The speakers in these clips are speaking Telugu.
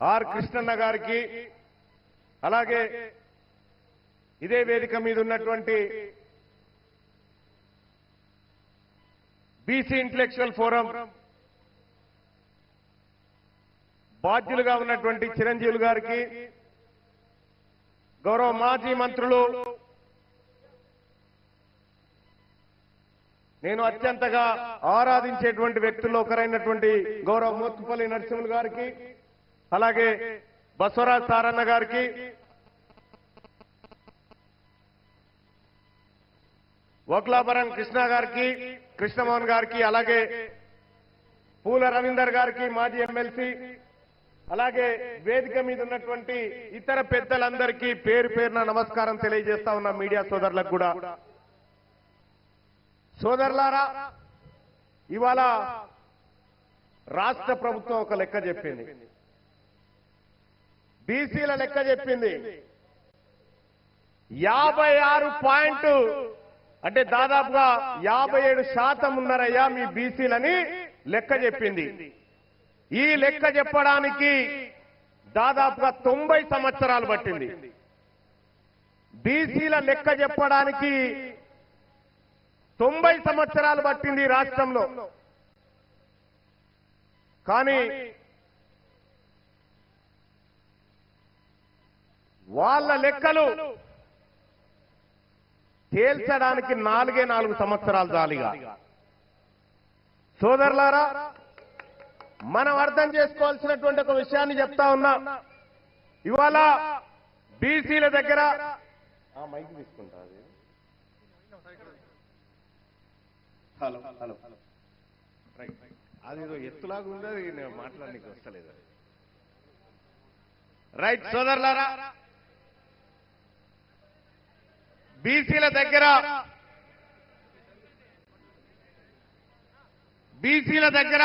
ఆర్ కృష్ణన్న గారికి అలాగే ఇదే వేదిక మీద ఉన్నటువంటి బీసీ ఇంటలెక్చువల్ ఫోరం బాధ్యులుగా ఉన్నటువంటి చిరంజీవులు గారికి గౌరవ మాజీ మంత్రులు నేను అత్యంతగా ఆరాధించేటువంటి వ్యక్తుల్లో ఒకరైనటువంటి గౌరవ మోత్తుపల్లి నరసింహులు గారికి అలాగే బసవరాజ్ సారన్న గారికి ఓక్లాపురం కృష్ణ గారికి కృష్ణమోహన్ గారికి అలాగే పూల రవీందర్ గారికి మాజీ ఎమ్మెల్సీ అలాగే వేదిక మీద ఉన్నటువంటి ఇతర పెద్దలందరికీ పేరు పేరున నమస్కారం తెలియజేస్తా ఉన్న మీడియా సోదరులకు కూడా. సోదరులారా ఇవాళ రాష్ట్ర ప్రభుత్వం ఒక లెక్క చెప్పింది. బీసీల లెక్క చెప్పింది. యాభై ఆరు పాయింట్ అంటే దాదాపుగా యాభై ఏడు శాతం ఉన్నారయ్యా మీ బీసీలని లెక్క చెప్పింది. ఈ లెక్క చెప్పడానికి దాదాపుగా తొంభై సంవత్సరాలు పట్టింది. బీసీల లెక్క చెప్పడానికి తొంభై సంవత్సరాలు పట్టింది రాష్ట్రంలో. కానీ వాళ్ళ లెక్కలు తేల్చడానికి నాలుగే నాలుగు సంవత్సరాలు జాలిగా సోదరులారా మనం అర్థం చేసుకోవాల్సినటువంటి ఒక విషయాన్ని చెప్తా ఉన్నా. ఇవాళ బీసీల దగ్గర మైక్ తీసుకుంటా హలో హలో రైట్ అది ఎత్తులాగా ఉంది? మాట్లాడడానికి వస్తలేదు. రైట్ సోదరులారా బీసీల దగ్గర బీసీల దగ్గర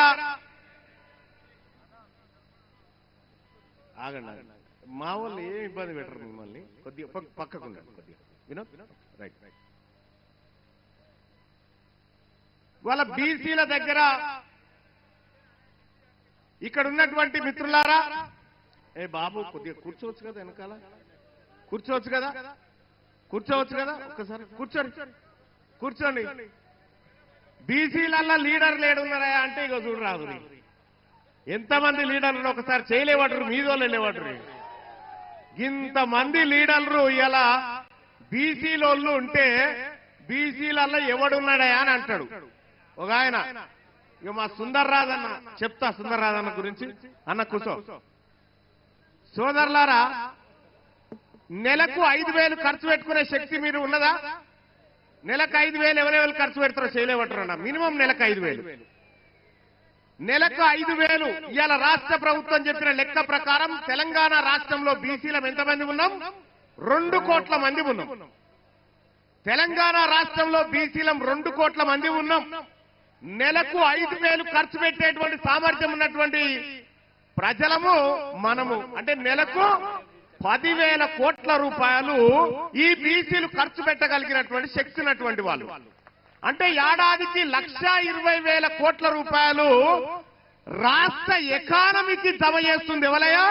ఆగండి మా వాళ్ళు ఏం ఇబ్బంది పెట్టరు మిమ్మల్ని? కొద్దిగా పక్కకుండా పక్కకు కొద్దిగా. వినోద్ రైట్ రైట్ వాళ్ళ బీసీల దగ్గర ఇక్కడ ఉన్నటువంటి మిత్రులారా? ఏ బాబు కొద్దిగా కూర్చోవచ్చు కదా వెనకాల? కూర్చోవచ్చు కదా? కూర్చోవచ్చు కదా? ఒక్కసారి. కూర్చోండి. కూర్చోండి. బీసీలల్లా లీడర్ లేడున్నారా అంటే ఇక చూడరాదు ఎంతమంది లీడర్లు ఒకసారి చేయలేవాటరు మీదోళ్ళు వెళ్ళేవాటరు ఇంతమంది లీడర్లు ఇలా బీసీలోళ్ళు ఉంటే బీసీలల్లో ఎవడున్నాడా అని అంటాడు. ఒక ఆయన ఇక మా సుందర్ రాజన్న చెప్తా సుందర్ రాజన్న గురించి. అన్న కూర్చో. సోదరులారా నెలకు ఐదు వేలు ఖర్చు పెట్టుకునే శక్తి మీరు ఉన్నదా? నెలకు ఐదు వేలు ఎవరెవరు ఖర్చు పెడతారో చేయలేమంటారన్న మినిమం నెలకు ఐదు వేలు. నెలకు ఐదు వేలు. ఇవాళ రాష్ట్ర ప్రభుత్వం చెప్పిన లెక్క ప్రకారం తెలంగాణ రాష్ట్రంలో బీసీలం ఎంతమంది ఉన్నాం? రెండు కోట్ల మంది ఉన్నాం. తెలంగాణ రాష్ట్రంలో బీసీలం రెండు కోట్ల మంది ఉన్నాం. నెలకు ఐదు వేలు ఖర్చు పెట్టేటువంటి సామర్థ్యం ఉన్నటువంటి ప్రజలము మనము. అంటే నెలకు పదివేల కోట్ల రూపాయలు ఈ బీసీలు ఖర్చు పెట్టగలిగినటువంటి శక్తి ఉన్నటువంటి వాళ్ళు. అంటే ఏడాదికి లక్ష ఇరవై వేల కోట్ల రూపాయలు రాష్ట్ర ఎకానమీకి జమ చేస్తుంది ఎవరయ్యా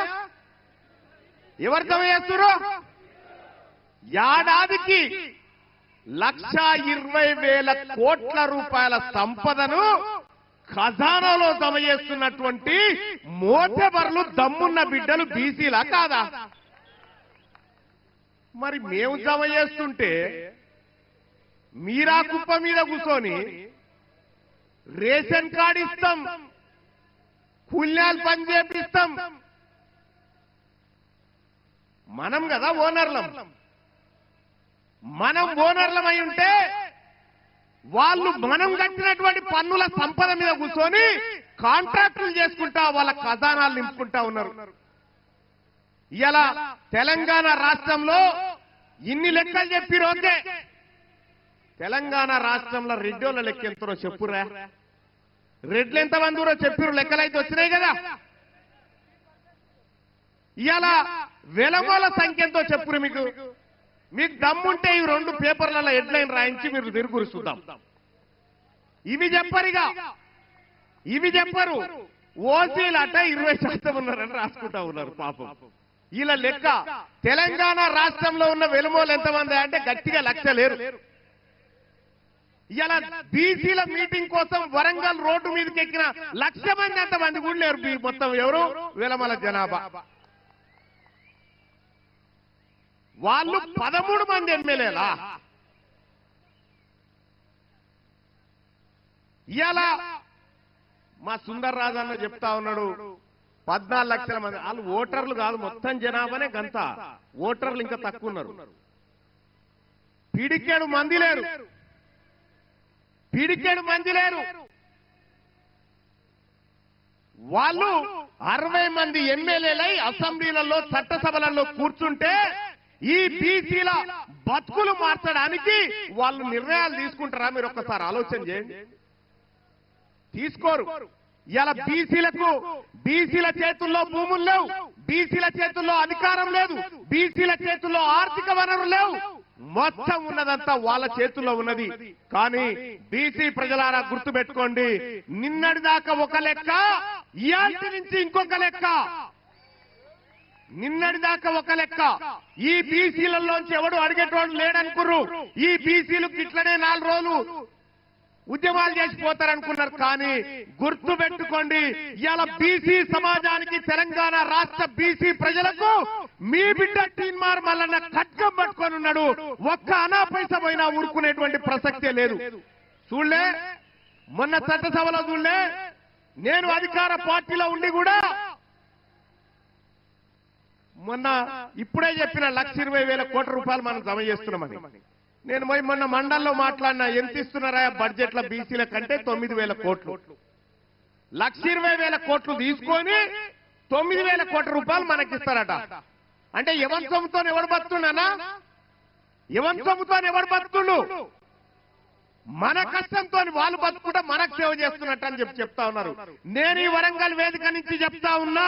ఎవరు జమ చేస్తున్నారు ఏడాదికి లక్ష ఇరవై వేల కోట్ల రూపాయల సంపదను ఖజానాలో జమ చేస్తున్నటువంటి మోటబర్లు దమ్మున్న బిడ్డలు బీసీలా కాదా? మరి మేము జమ చేస్తుంటే మీరా కుప్ప మీద కూర్చొని రేషన్ కార్డు ఇస్తాం. కూల్యాలు పని చేపిస్తాం. మనం కదా ఓనర్లం. మనం ఓనర్లమై ఉంటే వాళ్ళు మనం కట్టినటువంటి పన్నుల సంపద మీద కూర్చొని కాంట్రాక్టులు చేసుకుంటా వాళ్ళ ఖజానాలు నింపుకుంటా ఉన్నారు. ఇలా తెలంగాణ రాష్ట్రంలో ఇన్ని లెక్కలు చెప్పిరు ఓకే తెలంగాణ రాష్ట్రంలో రెడ్డోళ్ళ లెక్క ఎంతరో చెప్పురా రెడ్లు ఎంతమంది ఊరో చెప్పిరు లెక్కలైతే వచ్చినాయి కదా. ఇలా వెలగోల సంఖ్య ఎంతో చెప్పురు మీకు. మీకు దమ్ముంటే ఈ రెండు పేపర్లలో హెడ్లైన్ రాయించి మీరు తిరుగురు చూద్దాం. ఇవి చెప్పరిగా ఇవి చెప్పరు. ఓసీలట ఇరవై శాతం ఉన్నారని రాసుకుంటా ఉన్నారు పాపం. ఇలా లెక్క. తెలంగాణ రాష్ట్రంలో ఉన్న వెలుమోలు ఎంతమంది అంటే గట్టిగా లక్ష లేరు. ఇలా బీసీల మీటింగ్ కోసం వరంగల్ రోడ్డు మీదకి ఎక్కిన లక్ష మంది ఎంతమంది కూడా లేరు మొత్తం ఎవరు? వెలమల జనాభా. వాళ్ళు పదమూడు మంది ఎమ్మెల్యేలా? ఇలా మా సుందర్ రాజు అన్న చెప్తా ఉన్నాడు. పద్నాలుగు లక్షల మంది. వాళ్ళు ఓటర్లు కాదు మొత్తం జనాభానే గంత. ఓటర్లు ఇంకా తక్కువ ఉన్నారు. పిడికేడు మంది లేరు. పిడికేడు మంది లేరు. వాళ్ళు అరవై మంది ఎమ్మెల్యేలై అసెంబ్లీలలో చట్టసభలలో కూర్చుంటే ఈ బీసీల బతుకులు మార్చడానికి వాళ్ళు నిర్ణయాలు తీసుకుంటారా? మీరు ఒక్కసారి ఆలోచన చేయండి. తీసుకోరు. ఇలా బీసీలకు బీసీల చేతుల్లో భూములు లేవు. బీసీల చేతుల్లో అధికారం లేదు. బీసీల చేతుల్లో ఆర్థిక వనరులు లేవు. మొత్తం ఉన్నదంతా వాళ్ళ చేతుల్లో ఉన్నది. కానీ బీసీ ప్రజలారా గుర్తు పెట్టుకోండి నిన్నటి దాకా ఒక లెక్క ఇయాల్టి నుంచి ఇంకొక లెక్క. నిన్నటి దాకా ఒక లెక్క. ఈ బీసీలలోంచి ఎవడు అడిగేటోడు లేడనుకుర్రు. ఈ బీసీలకు ఇట్లనే నాలుగు రోజులు ఉద్యమాలు చేసిపోతారనుకున్నారు కానీ గుర్తు పెట్టుకోండి ఇవాళ బీసీ సమాజానికి తెలంగాణ రాష్ట్ర బీసీ ప్రజలకు మీ బిడ్డ టీన్మార్ మల్లన్న ఖడ్గం పట్టుకొని ఉన్నాడు. ఒక్క అనా పైస పోయినా ఊరుకునేటువంటి ప్రసక్తే లేదు. చూడలే మొన్న చట్టసభలో చూడలే నేను అధికార పార్టీలో ఉండి కూడా మొన్న ఇప్పుడే చెప్పిన లక్ష ఇరవై వేల కోట్ల రూపాయలు మనం జమ చేస్తున్నామని నేను పోయి మొన్న మండల్లో మాట్లాడినా ఎంత ఇస్తున్నారా బడ్జెట్ల బీసీల కంటే తొమ్మిది వేల కోట్లు. లక్ష ఇరవై వేల కోట్లు తీసుకొని తొమ్మిది వేల కోట్ల రూపాయలు మనకిస్తారట. అంటే ఎవరి సొమ్ముతో ఎవడు బతుకున్నానా? ఎవరి సొమ్ముతో ఎవడు బతుకుండు? మన కష్టంతో వాళ్ళు బతుకుంటే మనకు సేవ చేస్తున్నట్టు అని చెప్పి చెప్తా ఉన్నారు. నేను ఈ వరంగల్ వేదిక నుంచి చెప్తా ఉన్నా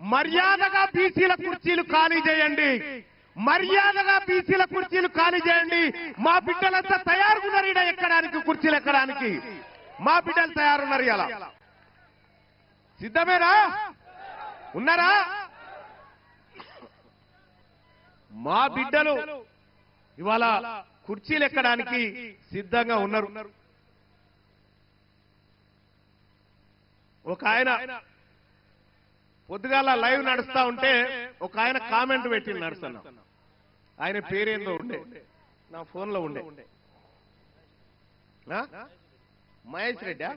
మర్యాదగా బీసీల కుర్చీలు ఖాళీ చేయండి. మర్యాదగా బీసీల కుర్చీలు ఖాళీ చేయండి. మా బిడ్డలంతా తయారుగున్నారు ఈడ ఎక్కడానికి కుర్చీలు ఎక్కడానికి. మా బిడ్డలు తయారున్నారు ఇలా. సిద్ధమేనా ఉన్నారా? మా బిడ్డలు ఇవాళ కుర్చీలు ఎక్కడానికి సిద్ధంగా ఉన్నారు. ఒక ఆయన పొద్దుగాల లైవ్ నడుస్తా ఉంటే ఒక ఆయన కామెంట్ పెట్టి నడుస్తున్నా ఆయన పేరేందో ఉండే. నా ఫోన్లో ఉండే? మహేష్ రెడ్డి?